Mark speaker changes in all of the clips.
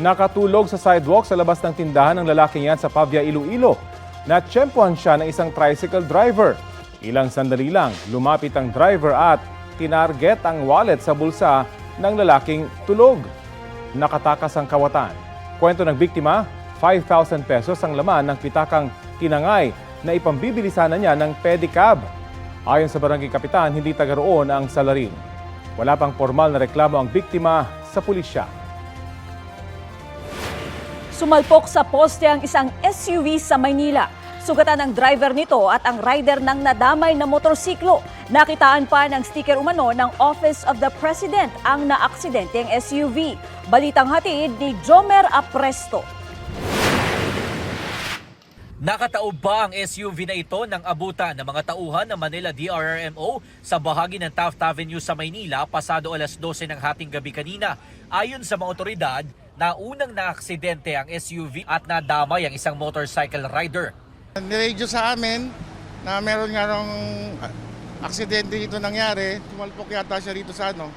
Speaker 1: Nakatulog sa sidewalk sa labas ng tindahan ng lalaking yan sa Pavia, Iloilo. Natsyempohan siya ng isang tricycle driver. Ilang sandali lang, lumapit ang driver at tinarget ang wallet sa bulsa ng lalaking tulog. Nakatakas ang kawatan. Kwento ng biktima, 5,000 pesos ang laman ng pitakang tinangay na ipambibili sana niya ng pedicab. Ayon sa barangay kapitan, hindi taga roon ang salarin. Wala pang formal na reklamo ang biktima sa pulisya.
Speaker 2: Sumalpok sa poste ang isang SUV sa Maynila. Sugatan ang driver nito at ang rider ng nadamay na motorsiklo. Nakitaan pa ng sticker umano ng Office of the President ang naaksidente ang SUV. Balitang hatid ni Jomer Apresto.
Speaker 3: Nakataob ba ang SUV na ito ng abutan ng mga tauhan ng Manila DRRMO sa bahagi ng Taft Avenue sa Maynila pasado alas 12 ng hating gabi kanina. Ayon sa mga otoridad, naunang naaksidente ang SUV at nadamay ang isang motorcycle rider.
Speaker 4: Niradyo sa amin na meron nga ah, aksidente dito nangyari. Tumalpok yata siya rito sa ano,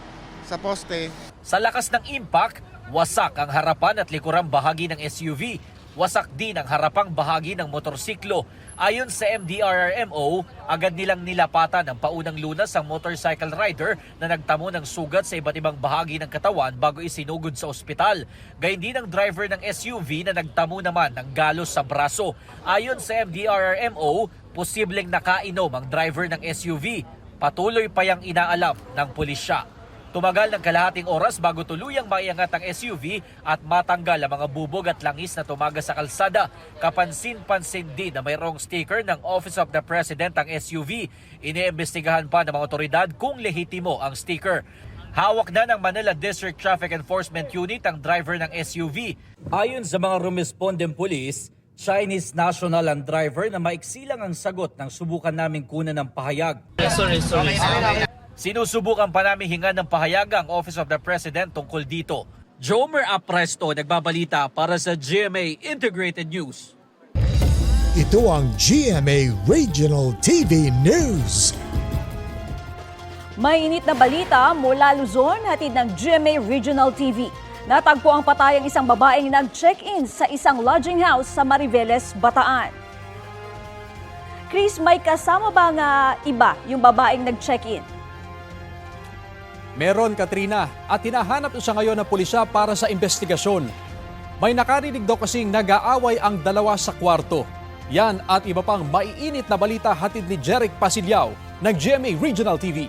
Speaker 4: sa poste.
Speaker 3: Sa lakas ng impact, wasak ang harapan at likurang bahagi ng SUV. Wasak din ang harapang bahagi ng motorsiklo. Ayon sa MDRRMO, agad nilang nilapatan ang paunang lunas ang motorcycle rider na nagtamo ng sugat sa iba't ibang bahagi ng katawan bago isinugod sa ospital. Gayun din ang driver ng SUV na nagtamo naman ng galos sa braso. Ayon sa MDRRMO, posibleng nakainom ang driver ng SUV. Patuloy pa yang inaalam ng pulisya. Tumagal ng kalahating oras bago tuluyang maiangat ang SUV at matanggal ang mga bubog at langis na tumaga sa kalsada. Kapansin-pansin din na mayroong sticker ng Office of the President ang SUV. Iniimbestigahan pa ng mga otoridad kung lehitimo ang sticker. Hawak na ng Manila District Traffic Enforcement Unit ang driver ng SUV. Ayon sa mga rumespondent police, Chinese national ang driver na maiksilang ang sagot ng subukan naming kunan ng pahayag.
Speaker 5: Sorry, sorry, sorry.
Speaker 3: Sinusubukan pa namin hinga ng pahayag ang Office of the President tungkol dito. Jomer Apresto nagbabalita para sa GMA Integrated News.
Speaker 6: Ito ang GMA Regional TV News.
Speaker 2: Mainit na balita mula Luzon, hatid ng GMA Regional TV. Natagpo ang patay ang isang babaeng nag-check-in sa isang lodging house sa Mariveles, Bataan. Chris, may kasama ba nga iba yung babaeng nag-check-in?
Speaker 7: Meron, Katrina, at hinahanap siya ngayon ng pulisya para sa investigasyon. May nakarinig daw kasing nag-aaway ang dalawa sa kwarto. Yan at iba pang maiinit na balita hatid ni Jeric Pasilyao ng GMA Regional TV.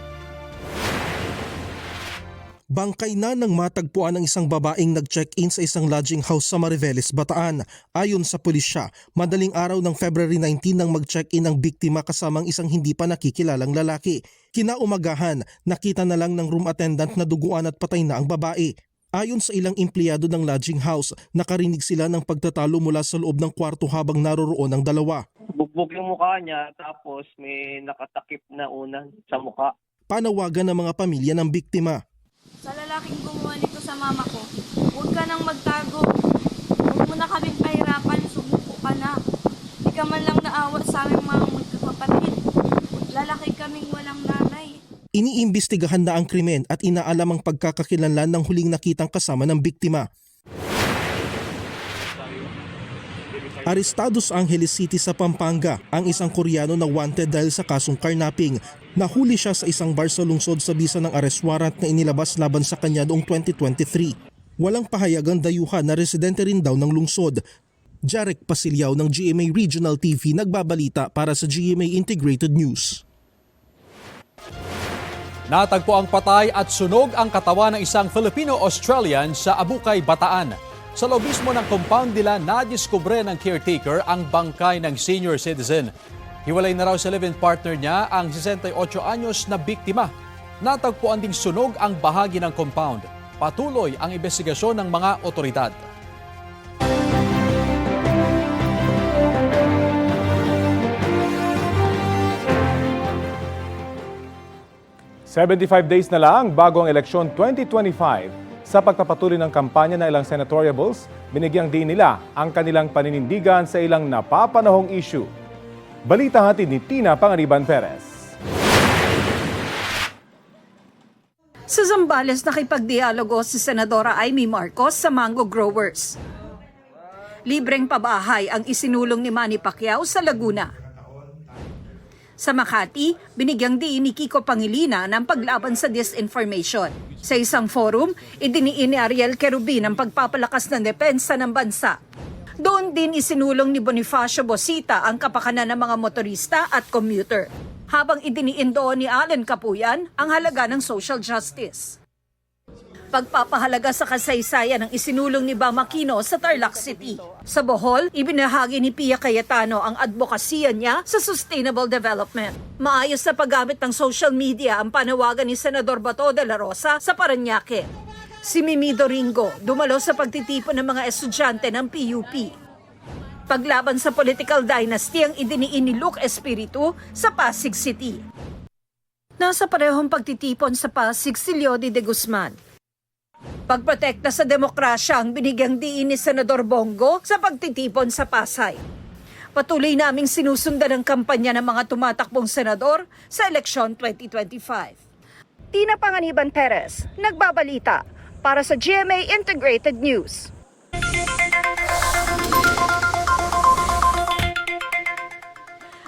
Speaker 8: Bangkay na nang matagpuan ang isang babaeng nag-check-in sa isang lodging house sa Mariveles, Bataan. Ayon sa pulisya, madaling araw ng February 19 nang mag-check-in ang biktima kasamang isang hindi pa nakikilalang lalaki. Kinaumagahan, nakita na lang ng room attendant na duguan at patay na ang babae. Ayon sa ilang empleyado ng lodging house, nakarinig sila ng pagtatalo mula sa loob ng kwarto habang naroroon ang dalawa.
Speaker 5: Bugbog yung mukha niya, tapos may nakatakip na unan sa mukha.
Speaker 8: Panawagan ng mga pamilya ng biktima.
Speaker 9: Sa lalaking gumawa nito sa mama ko, huwag ka nang magtago. Huwag mo na kaming pahirapan, sumuko ka na. Di ka man lang naawa sa aming mga magkakapatid. Lalaki kaming walang nanay.
Speaker 8: Iniimbestigahan na ang krimen at inaalam ang pagkakakilanlan ng huling nakitang kasama ng biktima. Arestado sa Angeles City sa Pampanga ang isang Koreano na wanted dahil sa kasong carnapping. Nahuli siya sa isang bar sa lungsod sa bisa ng arrest warrant na inilabas laban sa kanya noong 2023. Walang pahayagang dayuhan na residente rin daw ng lungsod. Jarek Pasilyaw ng GMA Regional TV nagbabalita para sa GMA Integrated News.
Speaker 7: Natagpo ang patay at sunog ang katawan ng isang Filipino-Australian sa Abukay, Bataan. Sa loob mismo ng compound nila, nadiskubre ng caretaker ang bangkay ng senior citizen. Hiwalay na raw sa live-in partner niya ang 68 anyos na biktima. Natagpuan ding sunog ang bahagi ng compound. Patuloy ang investigasyon ng mga otoridad.
Speaker 1: Seventy-five days na lang bago ang eleksyon 2025. Sa pagpapatuloy ng kampanya ng ilang senatoriables, binigyang din nila ang kanilang paninindigan sa ilang napapanahong issue. Balita hatid ni Tina Pangariban Perez.
Speaker 10: Sa Zambales, nakipagdialogo si Senadora Amy Marcos sa mango growers. Libreng pabahay ang isinulong ni Manny Pacquiao sa Laguna. Sa Makati, binigyang diin ni Kiko Pangilinan ang paglaban sa disinformation. Sa isang forum, idiniin ni Ariel Kerubin ang pagpapalakas ng depensa ng bansa. Doon din isinulong ni Bonifacio Bosita ang kapakanan ng mga motorista at commuter. Habang idiniin doon ni Allen Kapuyan ang halaga ng social justice. Pagpapahalaga sa kasaysayan ng isinulong ni Bam sa Tarlac City. Sa Bohol, ibinahagi ni Pia Cayetano ang advokasya niya sa sustainable development. Maayos sa paggamit ng social media ang panawagan ni Senador Bato de la Rosa sa Paranaque. Si Mimi Doringo dumalo sa pagtitipon ng mga estudyante ng PUP. Paglaban sa political dynasty ang idiniin ni Luke Espiritu sa Pasig City. Nasa parehong pagtitipon sa Pasig si Leody de Guzman. Pagprotekta sa demokrasya ang binigyang diin ni Senador Bongo sa pagtitipon sa Pasay. Patuloy naming sinusundan ang kampanya ng mga tumatakbong senador sa eleksyon 2025. Tina Panganiban Perez, nagbabalita para sa GMA Integrated News.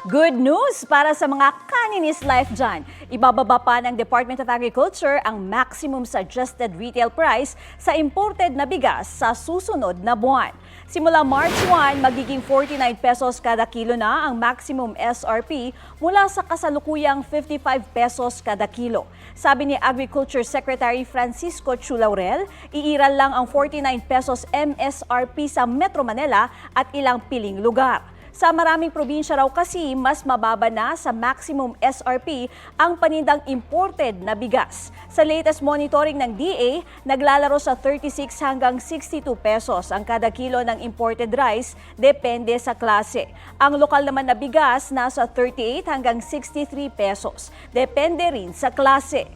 Speaker 2: Good news para sa mga kaninis life dyan. Ibababa pa ng Department of Agriculture ang maximum suggested retail price sa imported na bigas sa susunod na buwan. Simula March 1, magiging 49 pesos kada kilo na ang maximum SRP mula sa kasalukuyang 55 pesos kada kilo. Sabi ni Agriculture Secretary Francisco Chulaurel, iiral lang ang 49 pesos MSRP sa Metro Manila at ilang piling lugar. Sa maraming probinsya raw kasi, mas mababa na sa maximum SRP ang panindang imported na bigas. Sa latest monitoring ng DA, naglalaro sa 36 hanggang 62 pesos ang kada kilo ng imported rice, depende sa klase. Ang lokal naman na bigas nasa 38 hanggang 63 pesos, depende rin sa klase.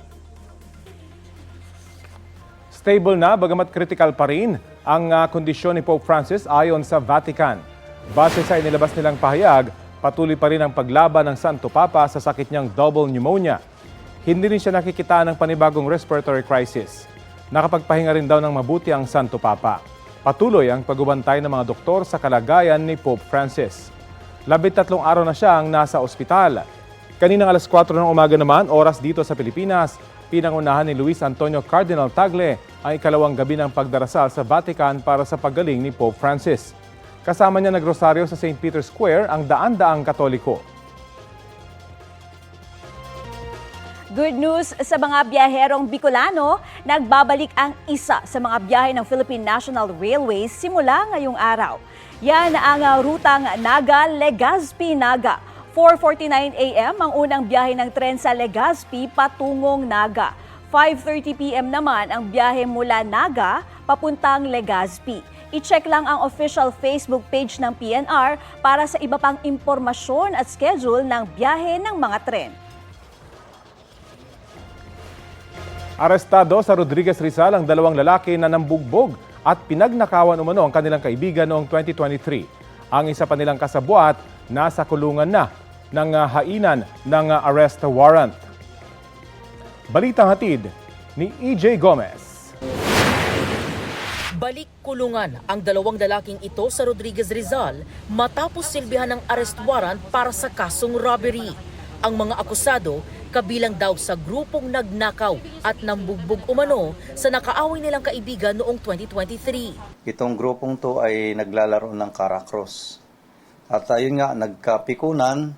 Speaker 1: Stable na bagamat critical pa rin ang ah, kondisyon ni Pope Francis ayon sa Vatican. Base sa inilabas nilang pahayag, patuloy pa rin ang paglaban ng Santo Papa sa sakit niyang double pneumonia. Hindi rin siya nakikita ng panibagong respiratory crisis. Nakapagpahinga rin daw ng mabuti ang Santo Papa. Patuloy ang pagubantay ng mga doktor sa kalagayan ni Pope Francis. Labit tatlong araw na siya ang nasa ospital. Kaninang alas 4 ng umaga naman, oras dito sa Pilipinas, pinangunahan ni Luis Antonio Cardinal Tagle ang ikalawang gabi ng pagdarasal sa Vatican para sa paggaling ni Pope Francis. Kasama niya nagrosaryo sa St. Peter's Square ang daan-daang katoliko.
Speaker 2: Good news sa mga biyaherong Bicolano, nagbabalik ang isa sa mga biyahe ng Philippine National Railways simula ngayong araw. Yan ang rutang Naga-Legazpi-Naga. 4.49 a.m. ang unang biyahe ng tren sa Legazpi patungong Naga. 5.30 p.m. naman ang biyahe mula Naga papuntang Legazpi. I-check lang ang official Facebook page ng PNR para sa iba pang impormasyon at schedule ng biyahe ng mga tren.
Speaker 1: Arestado sa Rodriguez Rizal ang dalawang lalaki na nambugbog at pinagnakawan umano ang kanilang kaibigan noong 2023. Ang isa pa nilang kasabwat nasa kulungan na ng ah, hainan ng ah, arrest warrant. Balitang hatid ni EJ Gomez.
Speaker 11: Balik kulungan ang dalawang lalaking ito sa Rodriguez Rizal matapos silbihan ng arrest warrant para sa kasong robbery. Ang mga akusado kabilang daw sa grupong nagnakaw at nambugbog umano sa nakaaway nilang kaibigan noong 2023.
Speaker 12: Itong grupong to ay naglalaro ng Caracross. At ayun nga, nagkapikunan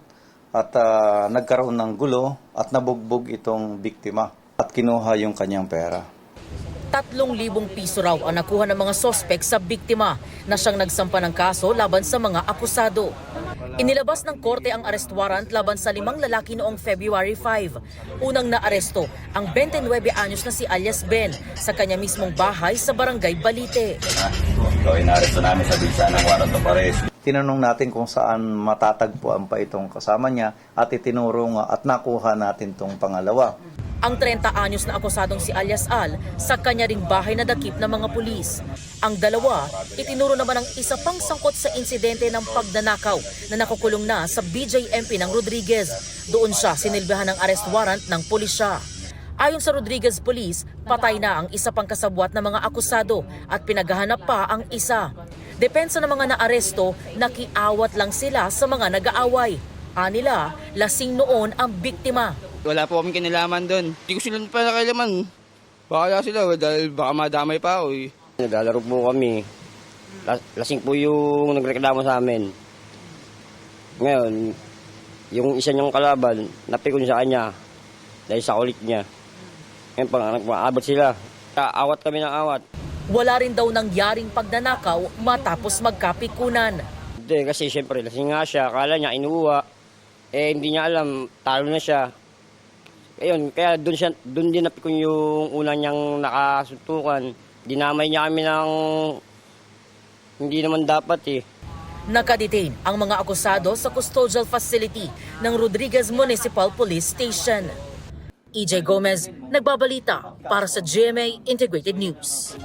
Speaker 12: at ah, nagkaroon ng gulo at nabugbog itong biktima at kinuha yung kanyang pera.
Speaker 11: Tatlong libong piso raw ang nakuha ng mga sospek sa biktima na siyang nagsampa ng kaso laban sa mga akusado. Inilabas ng korte ang arrest warrant laban sa limang lalaki noong February 5. Unang naaresto ang 29 anyos na si alias Ben sa kanya mismong bahay sa barangay Balite.
Speaker 12: Ito, inaresto namin sa bisa ng warrant of arrest. Tinanong natin kung saan matatagpuan pa itong kasama niya at itinuro nga at nakuha natin itong pangalawa.
Speaker 11: Ang 30 anyos na akusadong si alias Al sa kanya ring bahay na dakip ng mga pulis. Ang dalawa, itinuro naman ang isa pang sangkot sa insidente ng pagnanakaw na nakukulong na sa BJMP ng Rodriguez. Doon siya sinilbihan ng arrest warrant ng pulisya. Ayon sa Rodriguez Police, patay na ang isa pang kasabwat ng mga akusado at pinaghahanap pa ang isa. Depensa ng mga naaresto, nakiawat lang sila sa mga nag-aaway. Anila, lasing noon ang biktima.
Speaker 13: Wala po kami kinalaman doon. Hindi ko sila pa nakailaman. Baka sila dahil baka madamay pa ako eh.
Speaker 14: Naglalaro po kami. Las- Lasing po yung nagreklamo sa amin. Ngayon, yung isa niyang kalaban, napikon sa kanya dahil sa kulit niya. Ngayon, pag nagmaabot sila, awat kami ng awat.
Speaker 11: Wala rin daw nangyaring pagnanakaw matapos magkapikunan.
Speaker 14: Hindi, kasi siyempre, lasing nga siya. Akala niya, inuwa. Eh, hindi niya alam, talo na siya. Ayun, kaya doon siya, doon din napikon yung una niyang nakasuntukan. Dinamay niya kami ng hindi naman dapat eh.
Speaker 11: Nakadetain ang mga akusado sa custodial facility ng Rodriguez Municipal Police Station. EJ Gomez, nagbabalita para sa GMA Integrated News.